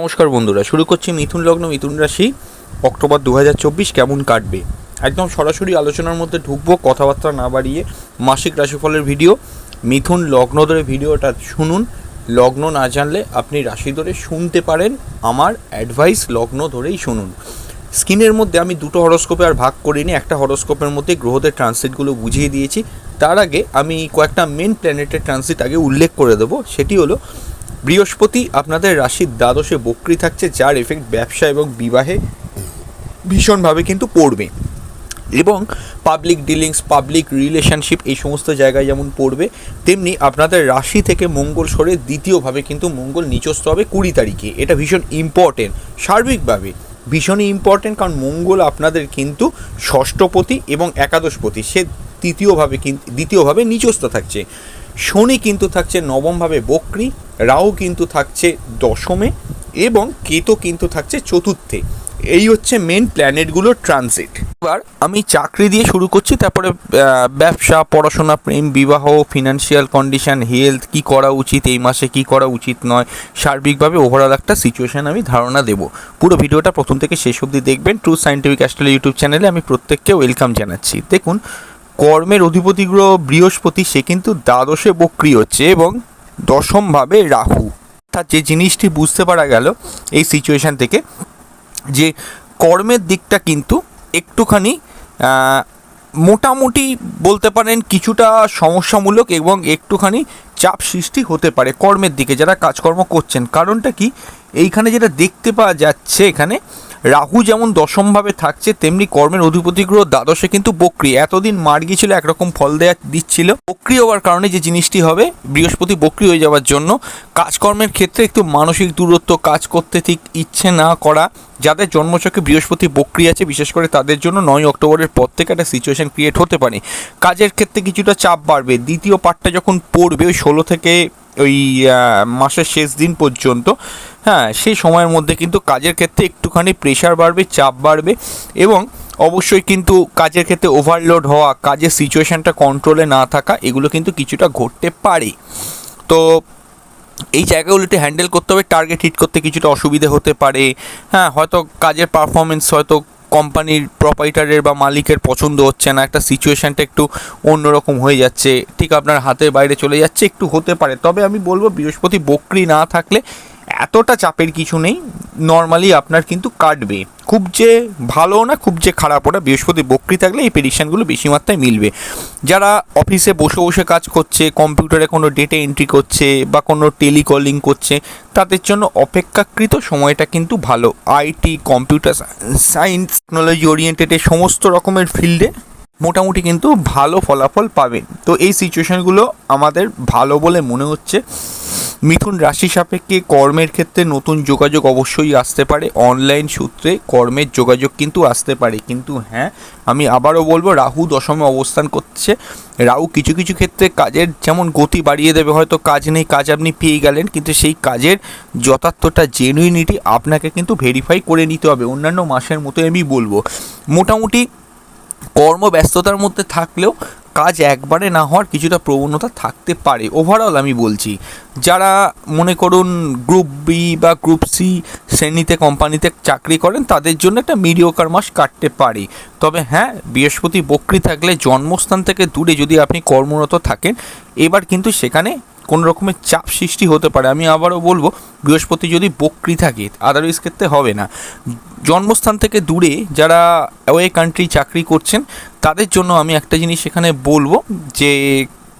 নমস্কার বন্ধুরা, শুরু করছি মিথুন লগ্ন, মিথুন রাশি, অক্টোবর দু হাজার চব্বিশ কেমন কাটবে? একদম সরাসরি আলোচনার মধ্যে ঢুকবো, কথাবার্তা না বাড়িয়ে মাসিক রাশিফলের ভিডিও, মিথুন লগ্ন ধরে ভিডিওটা শুনুন। লগ্ন না জানলে আপনি রাশি ধরে শুনতে পারেন, আমার অ্যাডভাইস লগ্ন ধরেই শুনুন। স্ক্রিনের মধ্যে আমি দুটো হরস্কোপে আর ভাগ করিনি, একটা হরস্কোপের মধ্যে গ্রহদের ট্রানজিটগুলো বুঝিয়ে দিয়েছি। তার আগে আমি কয়েকটা মেন প্ল্যানেটের ট্রানজিট আগে উল্লেখ করে দেবো, সেটি হলো বৃহস্পতি আপনাদের রাশির দ্বাদশে বক্রি থাকছে, যার এফেক্ট ব্যবসা এবং বিবাহে ভীষণভাবে কিন্তু পড়বে। এবং পাবলিক ডিলিংস পাবলিক রিলেশনশিপ এই সমস্ত জায়গায় যেমন পড়বে, তেমনি আপনাদের রাশি থেকে মঙ্গল সরে দ্বিতীয়ভাবে কিন্তু মঙ্গল নিচস্থ হবে কুড়ি তারিখে। এটা ভীষণ ইম্পর্টেন্ট সার্বিকভাবে ভীষণই ইম্পর্টেন্ট কারণ মঙ্গল আপনাদের কিন্তু ষষ্ঠপতি এবং একাদশপতি, সে তৃতীয়ভাবে কিন্তু দ্বিতীয়ভাবে নিচস্থ থাকছে। শনি কিন্তু থাকছে নবমভাবে বক্রি, রাহু কিন্তু থাকছে দশমে এবং কেতু কিন্তু থাকছে চতুর্থে। এই হচ্ছে মেন প্ল্যানেটগুলোর ট্রানজিট এবার আমি চাকরি দিয়ে শুরু করছি, তারপরে ব্যবসা, পড়াশোনা, প্রেম, বিবাহ ফিনান্সিয়াল কন্ডিশন হেলথ কি করা উচিত, এই মাসে কি করা উচিত নয়, সার্বিকভাবে ওভারঅল একটা সিচুয়েশন আমি ধারণা দেব। পুরো ভিডিওটা প্রথম থেকে শেষ অবধি দেখবেন। ট্রু সাইন্টিফিক অ্যাস্ট্রোলজি ইউটিউব চ্যানেলে আমি প্রত্যেককে ওয়েলকাম জানাচ্ছি। দেখুন কর্মের অধিপতি গ্রহ বৃহস্পতি, সে কিন্তু দ্বাদশে বক্রি হচ্ছে এবং দশমভাবে রাহু। অর্থাৎ যে জিনিসটি বুঝতে পারা গেল এই সিচুয়েশান থেকে, যে কর্মের দিকটা কিন্তু একটুখানি মোটামুটি বলতে পারেন কিছুটা সমস্যামূলক এবং একটুখানি চাপ সৃষ্টি হতে পারে কর্মের দিকে যারা কাজকর্ম করছেন। কারণটা কি? এইখানে যেটা দেখতে পাওয়া যাচ্ছে এখানে রাহু যেমন দশমভাবে থাকছে, তেমনি কর্মের অধিপতি গ্রহ দ্বাদশে কিন্তু বক্রি। এতদিন মার গিয়েছিল, একরকম ফল দেয়া দিচ্ছিল। বক্রি হওয়ার কারণে যে জিনিসটি হবে, বৃহস্পতি বক্রি হয়ে যাওয়ার জন্য কাজকর্মের ক্ষেত্রে একটু মানসিক দূরত্ব কাজ করতে ঠিক ইচ্ছে না করা। যাদের জন্মচক্রে বৃহস্পতি বক্রি আছে, বিশেষ করে তাদের জন্য নয় অক্টোবরের পর থেকে একটা সিচুয়েশন ক্রিয়েট হতে পারে। কাজের ক্ষেত্রে কিছুটা চাপ বাড়বে। দ্বিতীয় পার্টটা যখন পড়বে, ওই ষোলো থেকে ওই মাসের শেষ দিন পর্যন্ত হ্যাঁ সেই সময়ের মধ্যে কিন্তু কাজের ক্ষেত্রে একটুখানি প্রেশার বাড়বে, চাপ বাড়বে এবং অবশ্যই কিন্তু কাজের ক্ষেত্রে ওভারলোড হওয়া, কাজের সিচুয়েশানটা কন্ট্রোলে না থাকা, এগুলো কিন্তু কিছুটা ঘটতে পারে। তো এই জায়গাগুলোতে হ্যান্ডেল করতে হবে টার্গেট হিট করতে কিছুটা অসুবিধে হতে পারে। হ্যাঁ হয়তো কাজের পারফরমেন্স হয়তো কোম্পানির প্রপাইটারের বা মালিকের পছন্দ হচ্ছে না, একটা সিচুয়েশনটা একটু অন্যরকম হয়ে যাচ্ছে, ঠিক আপনার হাতের বাইরে চলে যাচ্ছে, একটু হতে পারে। তবে আমি বলব, বৃহস্পতি বকরি না থাকলে এতটা চাপের কিছু নেই। নর্মালি আপনার কিন্তু কাটবে। খুব যে ভালো না, খুব যে খারাপও না বৃহস্পতি বকরি থাকলে এই প্রেডিকশানগুলো বেশি মাত্রায় মিলবে। যারা অফিসে বসে বসে কাজ করছে কম্পিউটারে কোনো ডেটা এন্ট্রি করছে বা কোনো টেলিকলিং করছে, তাদের জন্য অপেক্ষাকৃত সময়টা কিন্তু ভালো। আইটি কম্পিউটার সায়েন্স টেকনোলজি ওরিয়েন্টেডের সমস্ত রকমের ফিল্ডে মোটামুটি কিন্তু ভালো ফলাফল পাবেন। তো এই সিচুয়েশনগুলো আমাদের ভালো বলে মনে হচ্ছে। মিথুন রাশি সাপেক্ষে কর্মের ক্ষেত্রে নতুন যোগাযোগ অবশ্যই আসতে পারে। অনলাইন সূত্রে কর্মের যোগাযোগ কিন্তু আসতে পারে। কিন্তু হ্যাঁ আমি আবারও বলব, রাহু দশমে অবস্থান করছে। রাহু কিছু কিছু ক্ষেত্রে কাজের যেমন গতি বাড়িয়ে দেবে, হয়তো কাজ নেই, কাজ আপনি পেয়ে গেলেন, কিন্তু সেই কাজের যথার্থটা জেনুইনিটি আপনাকে কিন্তু ভেরিফাই করে নিতে হবে। অন্যান্য মাসের মতোই আমি বলব। মোটামুটি কর্মব্যস্ততার মধ্যে থাকলেও কাজ একবারে না হওয়ার কিছুটা প্রবণতা থাকতে পারে। ওভারঅল আমি বলছি, যারা মনে করুন গ্রুপ বি বা গ্রুপ সি শ্রেণীতে কোম্পানিতে চাকরি করেন, তাদের জন্য একটা মিডিওকার মাস কাটতে পারে। তবে হ্যাঁ বৃহস্পতি বকরি থাকলে জন্মস্থান থেকে দূরে যদি আপনি কর্মরত থাকেন, এবার কিন্তু সেখানে কোনো রকমের চাপ সৃষ্টি হতে পারে, আমি আবারও বলব, বৃহস্পতি যদি বকরি থাকে, আদারওয়াইজ ক্ষেত্রে হবে না। জন্মস্থান থেকে দূরে যারা অ্যাওয়ে কান্ট্রি চাকরি করছেন, তাদের জন্য আমি একটা জিনিস এখানে বলব, যে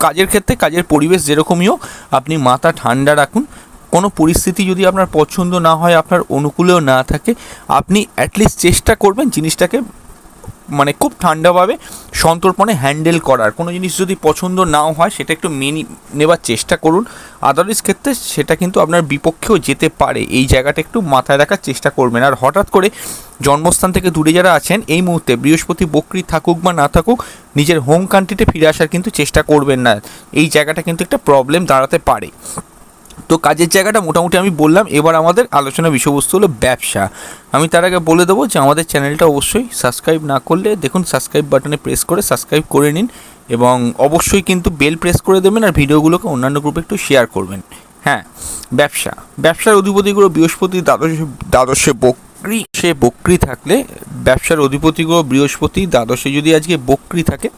কাজের ক্ষেত্রে কাজের পরিবেশ যেরকমই হোক, আপনি মাথা ঠান্ডা রাখুন। কোনো পরিস্থিতি যদি আপনার পছন্দ না হয়, আপনার অনুকূলেও না থাকে, আপনি অ্যাটলিস্ট চেষ্টা করবেন জিনিসটাকে মানে খুব ঠান্ডাভাবে সন্তর্পণে হ্যান্ডেল করার। কোনো জিনিস যদি পছন্দ নাও হয়, সেটা একটু মেনে, নেবার চেষ্টা করুন। আদারওয়াইজ ক্ষেত্রে সেটা কিন্তু আপনার বিপক্ষেও যেতে পারে। এই জায়গাটা একটু মাথায় রাখার চেষ্টা করবেন। আর হঠাৎ করে জন্মস্থান থেকে দূরে যারা আছেন, এই মুহূর্তে বৃহস্পতি বকরি থাকুক বা না থাকুক, নিজের হোম কান্ট্রিতে ফিরে আসার কিন্তু চেষ্টা করবেন না। এই জায়গাটা কিন্তু একটা প্রবলেম দাঁড়াতে পারে। তো কাজের জায়গাটা মোটামুটি আমি বললাম, এবার আমাদের আলোচনা বিষয়বস্তু হলো ব্যবসা। আমি তার আগে বলে দেবো যে আমাদের চ্যানেলটা অবশ্যই সাবস্ক্রাইব না করলে দেখুন সাবস্ক্রাইব বাটনে প্রেস করে সাবস্ক্রাইব করে নিন এবং অবশ্যই কিন্তু বেল প্রেস করে দেবেন আর ভিডিওগুলোকে অন্যান্য গ্রুপে একটু শেয়ার করবেন। হ্যাঁ ব্যবসা। ব্যবসার অধিপতিগুলো বৃহস্পতি, দ্বাদশে দ্বাদশে বক্রি, সে বক্রি থাকলে ব্যবসার অধিপতিগুলো বৃহস্পতি, দ্বাদশে যদি আজকে বক্রি থাকে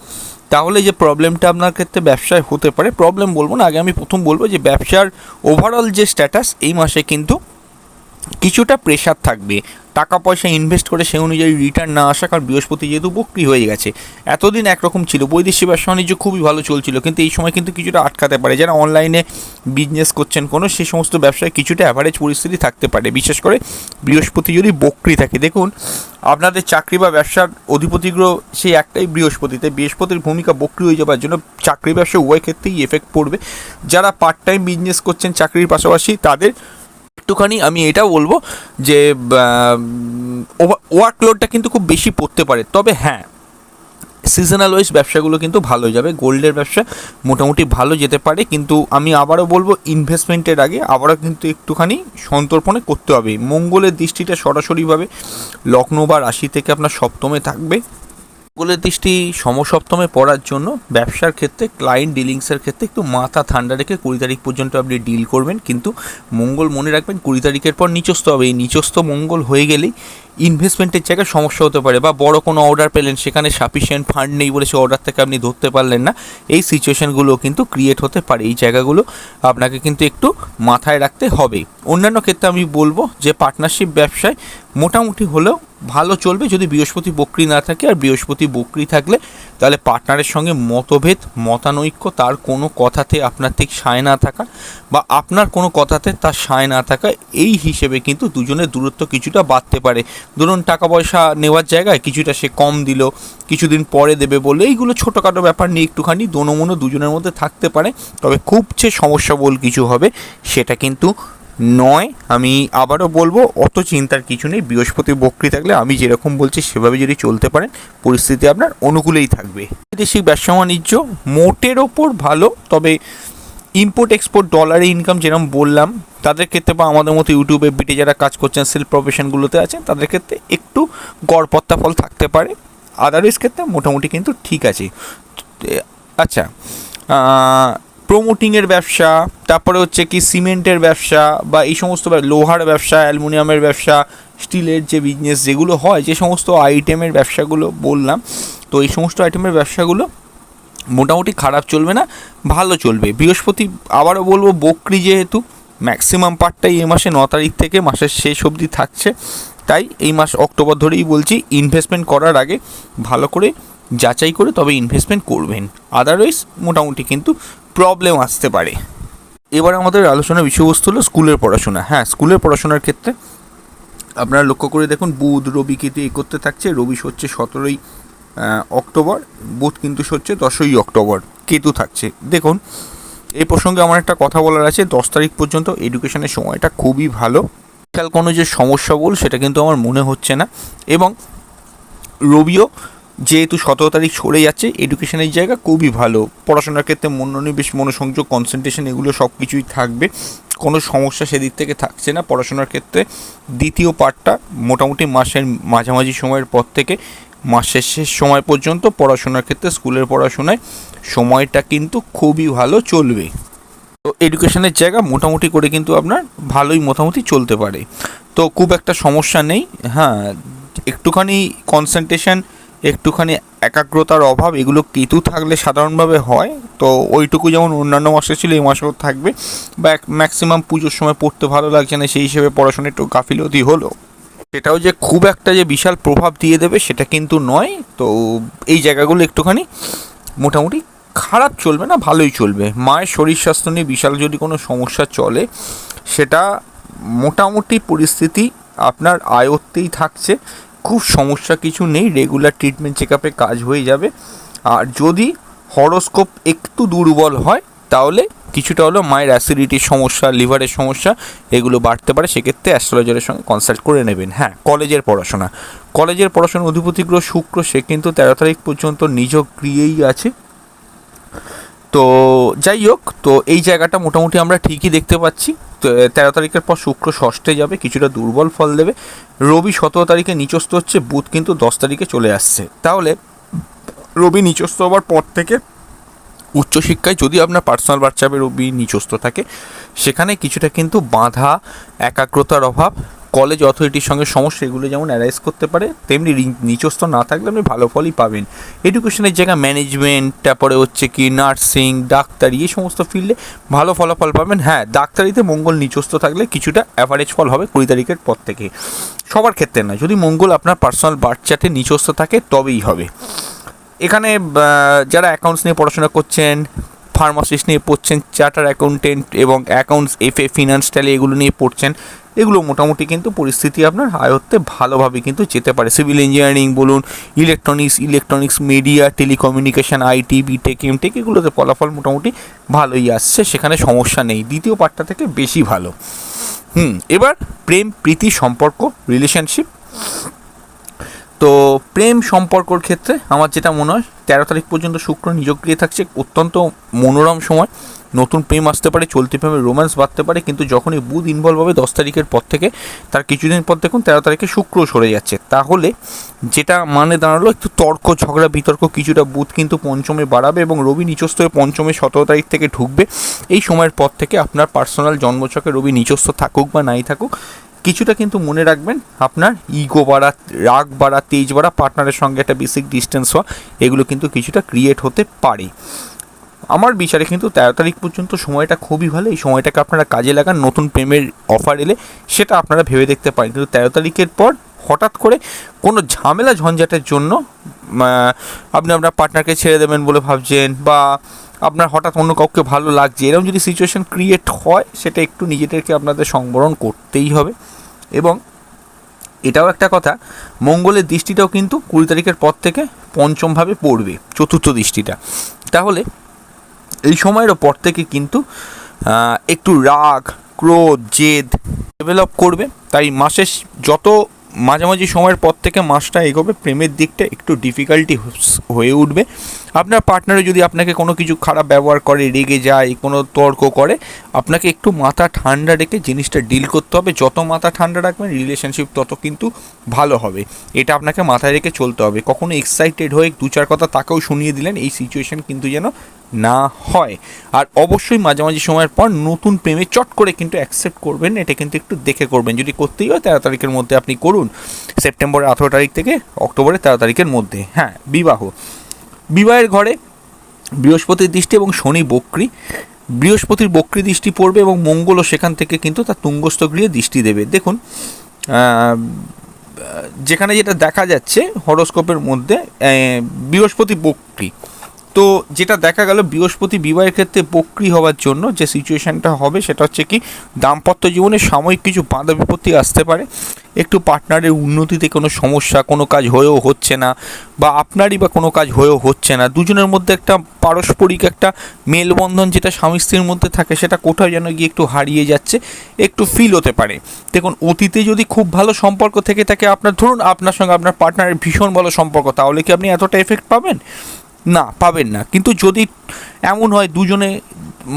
তাহলে যে প্রবলেমটা আপনার ক্ষেত্রে ব্যবসায় হতে পারে প্রবলেম বলব না, আগে আমি প্রথম বলব যে ব্যবসার ওভারঅল যে স্ট্যাটাস এই মাসে কিন্তু কিছুটা প্রেশার থাকবে। টাকা পয়সা ইনভেস্ট করে সেই অনুযায়ী রিটার্ন না আসা কারণ বৃহস্পতি যেহেতু বক্রি হয়ে গেছে। এতদিন একরকম ছিল। বৈদেশিক ব্যবসা বাণিজ্য খুবই ভালো চলছিল কিন্তু এই সময় কিন্তু কিছুটা আটকাতে পারে। যারা অনলাইনে বিজনেস করছেন কোনো সেই সমস্ত ব্যবসায় কিছুটা অ্যাভারেজ পরিস্থিতি থাকতে পারে। বিশেষ করে বৃহস্পতি যদি বক্রি থাকে। দেখুন, আপনাদের চাকরি বা ব্যবসার অধিপতিগুলো সেই একটাই বৃহস্পতিতে। বৃহস্পতির ভূমিকা বক্রি হয়ে যাওয়ার জন্য চাকরি ব্যবসা উভয় ক্ষেত্রেই এফেক্ট পড়বে। যারা পার্ট টাইম বিজনেস করছেন চাকরির পাশাপাশি তাদের একটুখানি আমি এটা বলব যে ওয়ার্কলোডটা কিন্তু খুব বেশি পড়তে পারে। তবে হ্যাঁ সিজনাল ওয়াইজ ব্যবসাগুলো কিন্তু ভালো যাবে। গোল্ডের ব্যবসা মোটামুটি ভালো যেতে পারে, কিন্তু আমি আবারও বলব ইনভেস্টমেন্টের আগে আবারও কিন্তু একটুখানি সন্তর্পণে করতে হবে। মঙ্গলের দৃষ্টিটা সরাসরিভাবে লগ্ন বা রাশি থেকে আপনার সপ্তমে থাকবে। মঙ্গলের দৃষ্টি সমসপ্তমে পড়ার জন্য ব্যবসার ক্ষেত্রে ক্লায়েন্ট ডিলিংসের ক্ষেত্রে একটু মাথা ঠান্ডা রেখে কুড়ি তারিখ পর্যন্ত আপনি ডিল করবেন। কিন্তু মঙ্গল মনে রাখবেন, কুড়ি তারিখের পর নিচস্ত হবে। এই নিচস্ত মঙ্গল হয়ে গেলেই ইনভেস্টমেন্টের জায়গায় সমস্যা হতে পারে বা বড় কোনো অর্ডার পেলেন, সেখানে সাফিসিয়েন্ট ফান্ড নেই বলে সে অর্ডার থেকে আপনি ধরতে পারলেন না। এই সিচুয়েশানগুলো কিন্তু ক্রিয়েট হতে পারে। এই জায়গাগুলো আপনাকে কিন্তু একটু মাথায় রাখতে হবে। অন্যান্য ক্ষেত্রে আমি বলব যে পার্টনারশিপ ব্যবসায় মোটামুটি হলেও ভালো চলবে যদি বৃহস্পতি বকরি না থাকে আর বৃহস্পতি বকরি থাকলে তাহলে পার্টনারের সঙ্গে মতভেদ, মতানৈক্য, তার কোনো কথাতে আপনার ঠিক সায় না থাকা বা আপনার কোনো কথাতে তার সায় না থাকা, এই হিসেবে কিন্তু দুজনের দূরত্ব কিছুটা বাড়তে পারে। ধরুন টাকা পয়সা নেওয়ার জায়গায় কিছুটা সে কম দিল, কিছুদিন পরে দেবে বলে এইগুলো ছোটোখাটো ব্যাপার নিয়ে একটুখানি দোনোমনো দুজনের মধ্যে থাকতে পারে, তবে খুব যে সমস্যা বল কিছু হবে, সেটা কিন্তু নয়, আমি আবারও বলব, অত চিন্তার কিছু নেই। বৃহস্পতি বক্রি থাকলে আমি যেরকম বলছি, সেভাবে যদি চলতে পারেন, পরিস্থিতি আপনার অনুকূলেই থাকবে। বৈদেশিক ব্যবসা বাণিজ্য মোটের ওপর ভালো, তবে ইম্পোর্ট এক্সপোর্ট ডলারে ইনকাম যেরকম বললাম, তাদের ক্ষেত্রে বা আমাদের মতো ইউটিউবে, বিটে যারা কাজ করছেন সেলফ প্রফেশনগুলোতে আছেন, তাদের ক্ষেত্রে একটু গড়পত্তা ফল থাকতে পারে। আদারওয়াইজ ক্ষেত্রে মোটামুটি কিন্তু ঠিক আছে। আচ্ছা প্রোমোটিংয়ের ব্যবসা, তারপরে হচ্ছে কি সিমেন্টের ব্যবসা বা এই সমস্ত লোহার ব্যবসা, অ্যালুমিনিয়ামের ব্যবসা, স্টিলের যে বিজনেস যেগুলো হয়, যে সমস্ত আইটেমের ব্যবসাগুলো বললাম, তো এই সমস্ত আইটেমের ব্যবসাগুলো মোটামুটি খারাপ চলবে না, ভালো চলবে। বৃহস্পতি আবারও বলব, বকরি যেহেতু ম্যাক্সিমাম পার্টটাই এই মাসে ন তারিখ থেকে মাসের শেষ অবধি থাকছে। তাই এই মাস অক্টোবর ধরেই বলছি ইনভেস্টমেন্ট করার আগে ভালো করে যাচাই করে তবে ইনভেস্টমেন্ট করবেন। আদারওয়াইজ মোটামুটি কিন্তু প্রবলেম আসতে পারে। এবার আমাদের আলোচনার বিষয়বস্তু হলো স্কুলের পড়াশোনা। হ্যাঁ স্কুলের পড়াশোনার ক্ষেত্রে আপনারা লক্ষ্য করে দেখুন, বুধ, রবি কেতু এ করতে থাকছে। রবি হচ্ছে সতেরোই অক্টোবর, বুধ কিন্তু হচ্ছে দশই অক্টোবর, কেতু থাকছে। দেখুন, এই প্রসঙ্গে আমার একটা কথা বলার আছে, দশ তারিখ পর্যন্ত এডুকেশনের সময়টা খুবই ভালো। কোনো যে সমস্যা বল, সেটা কিন্তু আমার মনে হচ্ছে না। এবং রবিও যেহেতু সতেরো তারিখ সরে যাচ্ছে এডুকেশনের জায়গা খুবই ভালো। পড়াশোনার ক্ষেত্রে মনোনিবেশ মনোসংযোগ কনসেন্ট্রেশন এগুলো সব কিছুই থাকবে। কোনো সমস্যা সেদিক থেকে থাকছে না। পড়াশোনার ক্ষেত্রে দ্বিতীয় পার্টটা মোটামুটি মাসের মাঝামাঝি সময়ের পর থেকে মাসের শেষ সময় পর্যন্ত পড়াশোনার ক্ষেত্রে, স্কুলের পড়াশোনায় সময়টা কিন্তু খুবই ভালো চলবে। তো এডুকেশনের জায়গা মোটামুটি করে কিন্তু আপনার ভালোই মোটামুটি চলতে পারে। তো খুব একটা সমস্যা নেই। হ্যাঁ একটুখানি কনসেন্ট্রেশন একটুখানি একাগ্রতার অভাব, এগুলো কেতু থাকলে সাধারণভাবে হয়। তো ওইটুকু যেমন অন্যান্য মাসে ছিল, এই মাসেও থাকবে। বা এক ম্যাক্সিমাম পুজোর সময় পড়তে ভালো লাগছে না, সেই হিসেবে পড়াশোনা একটু গাফিলতি হলো। সেটাও যে খুব একটা যে বিশাল প্রভাব দিয়ে দেবে, সেটা কিন্তু নয়। তো এই জায়গাগুলো একটুখানি মোটামুটি খারাপ চলবে না, ভালোই চলবে। মায়ের শরীর স্বাস্থ্য নিয়ে বিশাল যদি কোনো সমস্যা চলে, সেটা মোটামুটি পরিস্থিতি আপনার আয়ত্তেই থাকছে। খুব সমস্যা কিছু নেই রেগুলার ট্রিটমেন্ট চেক আপে কাজ হয়ে যাবে। আর যদি হরোস্কোপ একটু দুর্বল হয়, তাহলে কিছুটা হলো মায়ের অ্যাসিডিটির সমস্যা লিভারের সমস্যা, এগুলো বাড়তে পারে। সেক্ষেত্রে অ্যাস্ট্রোলজারের সঙ্গে কনসাল্ট করে নেবেন। হ্যাঁ কলেজের পড়াশোনা। কলেজের পড়াশোনা, অধিপতি গ্রহ শুক্র, সে কিন্তু তেরো তারিখ পর্যন্ত নিজ ক্রিয়েই আছে। তো যাই হোক, তো এই জায়গাটা মোটামুটি আমরা ঠিকই দেখতে পাচ্ছি। তেরো তারিখের পর শুক্র ষষ্ঠে যাবে, কিছুটা দুর্বল ফল দেবে। রবি সতেরো তারিখে নিচস্ত হচ্ছে, বুধ কিন্তু দশ তারিখে চলে আসছে। তাহলে রবি নিচস্ত হওয়ার পর থেকে উচ্চশিক্ষায় যদি আপনার পার্সোনাল বাচ্চাপের রবি নিচস্ত থাকে, সেখানে কিছুটা কিন্তু বাধা, একাগ্রতার অভাব কলেজ অথরিটির সঙ্গে সমস্যা এগুলো যেমন অ্যারাইজ করতে পারে, তেমনি নিচস্ত না থাকলে আপনি ভালো ফলই পাবেন। এডুকেশনের জায়গা ম্যানেজমেন্ট তারপরে হচ্ছে কি নার্সিং ডাক্তারি, এই সমস্ত ফিল্ডে ভালো ফলাফল পাবেন। হ্যাঁ ডাক্তারিতে মঙ্গল নিচস্ত থাকলে কিছুটা অ্যাভারেজ ফল হবে কুড়ি তারিখের পর থেকে। সবার ক্ষেত্রে না যদি মঙ্গল আপনার পার্সোনাল বার্থ চার্টে নিচস্ত থাকে, তবেই হবে। এখানে যারা অ্যাকাউন্টস নিয়ে পড়াশোনা করছেন ফার্মাসিস্ট নিয়ে পড়ছেন, চার্টার অ্যাকাউন্টেন্ট এবং accounts F A finance tally এগুলো নিয়ে পড়ছেন। এগুলো মোটামুটি কিন্তু পরিস্থিতি আপনার আয়ত্তে ভালোভাবে কিন্তু যেতে পারে। সিভিল ইঞ্জিনিয়ারিং বলুন electronics electronics media telecommunication IT BTech MTech এগুলোতে ফলাফল মোটামুটি ভালোই আসছে, সেখানে সমস্যা নেই। দ্বিতীয় পার্টটা থেকে বেশি ভালো। হুম, এবার প্রেম প্রীতি সম্পর্ক রিলেশনশিপ তো প্রেম সম্পর্কর ক্ষেত্রে আমার যেটা মনে হয়, তেরো তারিখ পর্যন্ত শুক্র নিজক্রিয় থাকছে, অত্যন্ত মনোরম সময়। নতুন প্রেম আসতে পারে, চলতি প্রেমে রোম্যান্স বাড়তে পারে, কিন্তু যখনই বুধ ইনভলভ হবে দশ তারিখের পর থেকে, তার কিছুদিন পর দেখুন তেরো তারিখে শুক্র সরে যাচ্ছে। তাহলে যেটা মানে দাঁড়াল, একটু তর্ক, ঝগড়া, বিতর্ক কিছুটা বুধ কিন্তু পঞ্চমে বাড়াবে এবং রবি নিচস্থ হয়ে পঞ্চমে সতেরো তারিখ থেকে ঢুকবে। এই সময়ের পর থেকে আপনার পার্সোনাল জন্মছকে রবি নিচস্থ থাকুক বা নাই থাকুক কিছুটা কিন্তু মনে রাখবেন, আপনার ইগো বাড়া, রাগ বাড়া, তেজ বাড়া পার্টনারের সঙ্গে একটা বেসিক ডিস্টেন্স হওয়া, এগুলো কিন্তু কিছুটা ক্রিয়েট হতে পারে। আমার বিচারে কিন্তু তেরো তারিখ পর্যন্ত সময়টা খুবই ভালো। এই সময়টাকে আপনারা কাজে লাগান, নতুন প্রেমের অফার এলে সেটা আপনারা ভেবে দেখতে পারেন। কিন্তু তেরো তারিখের পর হঠাৎ করে কোনো ঝামেলা ঝঞ্ঝাটের জন্য আপনি আপনার পার্টনারকে ছেড়ে দেবেন বলে ভাবছেন বা আপনার হঠাৎ অন্য কাউকে ভালো লাগছে, এরকম যদি সিচুয়েশান ক্রিয়েট হয়, সেটা একটু নিজেদেরকে আপনাদের সংবরণ করতেই হবে। এবং এটাও একটা কথা, মঙ্গলের দৃষ্টিটাও কিন্তু কুড়ি তারিখের পর থেকে পঞ্চমভাবে পড়বে, চতুর্থ দৃষ্টিটা। তাহলে এই সময়ের পর থেকে কিন্তু একটু রাগ, ক্রোধ, জেদ ডেভেলপ করবে। তাই মাসের যত মাঝামাঝি সময়ের পর থেকে মাসটা এগোবে, প্রেমের দিকটা একটু ডিফিকাল্টি হয়ে উঠবে। আপনার পার্টনারে যদি আপনাকে কোনো কিছু খারাপ ব্যবহার করে, রেগে যায়, কোনো তর্ক করে, আপনাকে একটু মাথা ঠান্ডা রেখে জিনিসটা ডিল করতে হবে। যত মাথা ঠান্ডা রাখবেন রিলেশনশিপ তত কিন্তু ভালো হবে। এটা আপনাকে মাথায় রেখে চলতে হবে। কখনো এক্সাইটেড হয়ে দু চার কথা তাকেও শুনিয়ে দিলেন, এই সিচুয়েশন কিন্তু যেন না হয়। আর অবশ্যই মাঝামাঝি সময়ের পর নতুন প্রেমে চট করে কিন্তু অ্যাকসেপ্ট করবেন, এটা কিন্তু একটু দেখে করবেন। যদি করতেই হয় তেরো তারিখের মধ্যে আপনি করুন। সেপ্টেম্বরের আঠেরো তারিখ থেকে অক্টোবরের তেরো তারিখের মধ্যে। হ্যাঁ বিবাহ। বিবাহের ঘরে বৃহস্পতির দৃষ্টি এবং শনি বক্রি। বৃহস্পতির বক্রি দৃষ্টি পড়বে এবং মঙ্গলও সেখান থেকে কিন্তু তার তুঙ্গস্থ গৃহে দৃষ্টি দেবে। দেখুন যেখানে যেটা দেখা যাচ্ছে, হরোস্কোপের মধ্যে বৃহস্পতি বক্রি। তো যেটা দেখা গেল, বৃহস্পতি বিবাহের ক্ষেত্রে বক্রি হওয়ার জন্য যে সিচুয়েশানটা হবে, সেটা হচ্ছে কি, দাম্পত্য জীবনে সাময়িক কিছু বাধা বিপত্তি আসতে পারে। একটু পার্টনারের উন্নতিতে কোনো সমস্যা, কোনো কাজ হয়েও হচ্ছে না, বা আপনারই বা কোনো কাজ হয়েও হচ্ছে না। দুজনের মধ্যে একটা পারস্পরিক একটা মেলবন্ধন যেটা স্বামী স্ত্রীর মধ্যে থাকে, সেটা কোথাও যেন গিয়ে একটু হারিয়ে যাচ্ছে, একটু ফিল হতে পারে। দেখুন, অতীতে যদি খুব ভালো সম্পর্ক থেকে থাকে, আপনার, ধরুন আপনার সঙ্গে আপনার পার্টনারের ভীষণ ভালো সম্পর্ক, তাহলে কি আপনি এতটা এফেক্ট পাবেন? না, পাবেন না। কিন্তু যদি এমন হয় দুজনে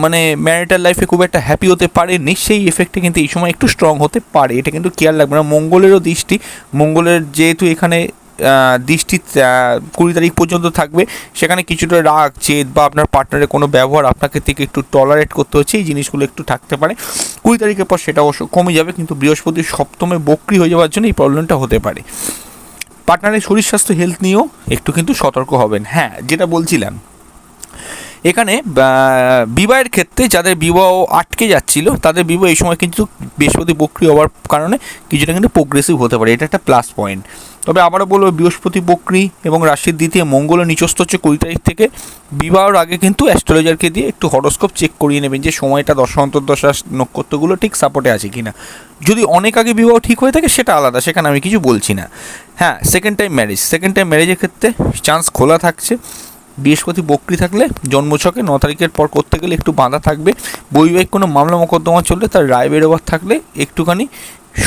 মানে ম্যারিটাল লাইফে খুব একটা হ্যাপি হতে পারেনি, সেই এফেক্টে কিন্তু এই সময় একটু স্ট্রং হতে পারে। এটা কিন্তু খেয়াল লাগবে না, মঙ্গলেরও দৃষ্টি। মঙ্গলের যেহেতু এখানে দৃষ্টি কুড়ি তারিখ পর্যন্ত থাকবে, সেখানে কিছুটা রাগ, জেদ বা আপনার পার্টনারের কোনো ব্যবহার আপনাকে থেকে একটু টলারেট করতে হচ্ছে, এই জিনিসগুলো একটু থাকতে পারে। কুড়ি তারিখের পর সেটা অবশ্য কমে যাবে, কিন্তু বৃহস্পতি সপ্তমে বক্রি হয়ে যাওয়ার জন্য এই প্রবলেমটা হতে পারে। পার্টনারের শরীর স্বাস্থ্য হেলথ নিয়েও একটু কিন্তু সতর্ক হবেন। হ্যাঁ যেটা বলছিলাম। এখানে বিবাহের ক্ষেত্রে যাদের বিবাহ আটকে যাচ্ছিল, তাদের বিবাহ এই সময় কিন্তু বৃহস্পতি বক্রি হওয়ার কারণে কিছুটা কিন্তু প্রোগ্রেসিভ হতে পারে। এটা একটা প্লাস পয়েন্ট তবে আবারও বলব, বৃহস্পতি বক্রি এবং রাশির দ্বিতীয় মঙ্গল নিচস্ত হচ্ছে কুড়ি তারিখ থেকে। বিবাহর আগে কিন্তু অ্যাস্ট্রোলজারকে দিয়ে একটু হরোস্কোপ চেক করিয়ে নেবেন যে সময়টা দশ অন্তর্দশা নক্ষত্রগুলো ঠিক সাপোর্টে আছে কিনা। যদি অনেক আগে বিবাহ ঠিক হয়ে থাকে, সেটা আলাদা, সেখানে আমি কিছু বলছি না। হ্যাঁ second time marriage second time ম্যারেজের ক্ষেত্রে চান্স খোলা থাকছে। বৃহস্পতি বক্রি থাকলে জন্মছকে ন তারিখের পর করতে গেলে একটু বাঁধা থাকবে। বৈবাহিক কোনো মামলা মোকদ্দমা চললে তার রায় বেরোবার থাকলে একটুখানি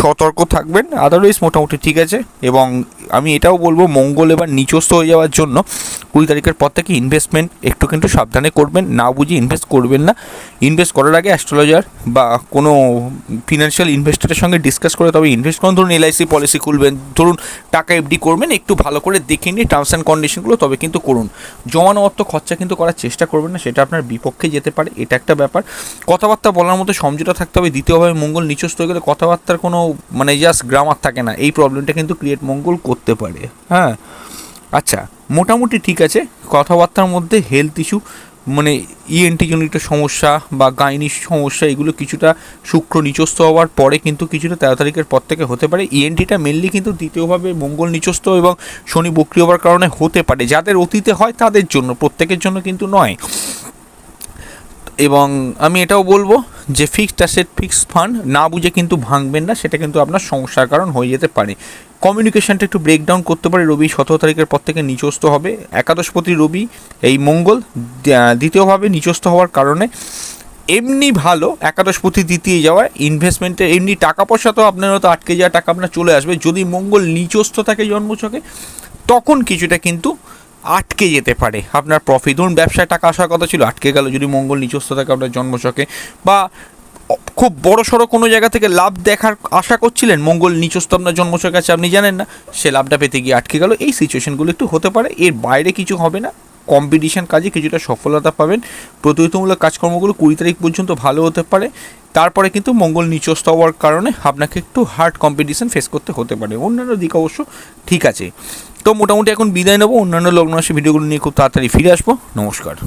সতর্ক থাকবেন আদারওয়াইজ মোটামুটি ঠিক আছে। এবং আমি এটাও বলব, মঙ্গল এবার নিচস্থ হয়ে যাওয়ার জন্য কুড়ি তারিখের পর থেকে ইনভেস্টমেন্ট একটু কিন্তু সাবধানে করবেন, না বুঝে ইনভেস্ট করবেন না। ইনভেস্ট করার আগে অ্যাস্ট্রোলজার বা কোনো ফিনান্সিয়াল ইনভেস্টরের সঙ্গে ডিসকাস করে তবে ইনভেস্ট করুন। ধরুন এলআইসি পলিসি খুলবেন, ধরুন টাকা এফডি করবেন, একটু ভালো করে দেখে নিয়ে টার্মস অ্যান্ড কন্ডিশনগুলো তবে কিন্তু করুন। জমানো অর্থ খরচা কিন্তু করার চেষ্টা করবেন না, সেটা আপনার বিপক্ষে যেতে পারে, এটা একটা ব্যাপার। কথাবার্তা বলার মতো সমঝোতা থাকতে হবে, দ্বিতীয়ভাবে মঙ্গল নিচস্থ হয়ে গেলে কথাবার্তার কোনো মানে জাস্ট গ্রামার থাকে না, এই প্রবলেমটা কিন্তু ক্রিয়েট মঙ্গল করতে পারে। হ্যাঁ? আচ্ছা মোটামুটি ঠিক আছে, কথাবার্তার মধ্যে হেলথ ইস্যু মানে ইএনটি জনিত সমস্যা বা গাইনির সমস্যা, এগুলো কিছুটা শুক্র নিচস্থ হওয়ার পরে কিন্তু কিছুটা তেরো তারিখের পর থেকে হতে পারে। ইএনটিটা মেনলি কিন্তু দ্বিতীয়ভাবে মঙ্গল নিচস্থ এবং শনি বক্রি হওয়ার কারণে হতে পারে। যাদের অতীতে হয় তাদের জন্য, প্রত্যেকের জন্য কিন্তু নয়। এবং আমি এটাও বলব যে ফিক্সড অ্যাসেট ফিক্সড ফান্ড না বুঝে কিন্তু ভাঙবেন না, সেটা কিন্তু আপনার সমস্যার কারণ হয়ে যেতে পারে। কমিউনিকেশনটা একটু ব্রেকডাউন করতে পারে রবি, সতেরো তারিখের পর থেকে নিচস্থ হবে। একাদশপতি রবি, এই মঙ্গল দ্বিতীয়ভাবে নিচস্থ হওয়ার কারণে এমনি ভালো, একাদশপতি দ্বিতীয় যাওয়ায় ইনভেস্টমেন্টে এমনি টাকা পয়সা তো আপনার হয়তো আটকে যাওয়া টাকা আপনার চলে আসবে। যদি মঙ্গল নিচস্থ থাকে জন্মছকে, তখন কিছুটা কিন্তু আটকে যেতে পারে। আপনার প্রফিট ধরুন ব্যবসায় টাকা আসার কথা ছিল, আটকে গেল। যদি মঙ্গল নিচস্থ থাকে আপনার জন্মশকে বা খুব বড় সড়ো কোনো জায়গা থেকে লাভ দেখার আশা করছিলেন, মঙ্গল নিচস্থ আপনার জন্মছকে আছে আপনি জানেন না, সে লাভটা পেতে গিয়ে আটকে গেল। এই সিচুয়েশনগুলো একটু হতে পারে। এর বাইরে কিছু হবে না। কম্পিটিশন কাজে কিছুটা সফলতা পাবেন। প্রতিযোগিতামূলক কাজকর্মগুলো কুড়ি তারিখ পর্যন্ত ভালো হতে পারে। তারপরে কিন্তু মঙ্গল নিচস্থ হওয়ার কারণে আপনাকে একটু হার্ড কম্পিটিশান ফেস করতে হতে পারে। অন্যান্য দিক অবশ্য ঠিক আছে। তো মোটামুটি এখন বিদায় নেব। অন্যান্য লগ্ন আসে ভিডিওগুলো নিয়ে খুব তাড়াতাড়ি ফিরে আসব। নমস্কার।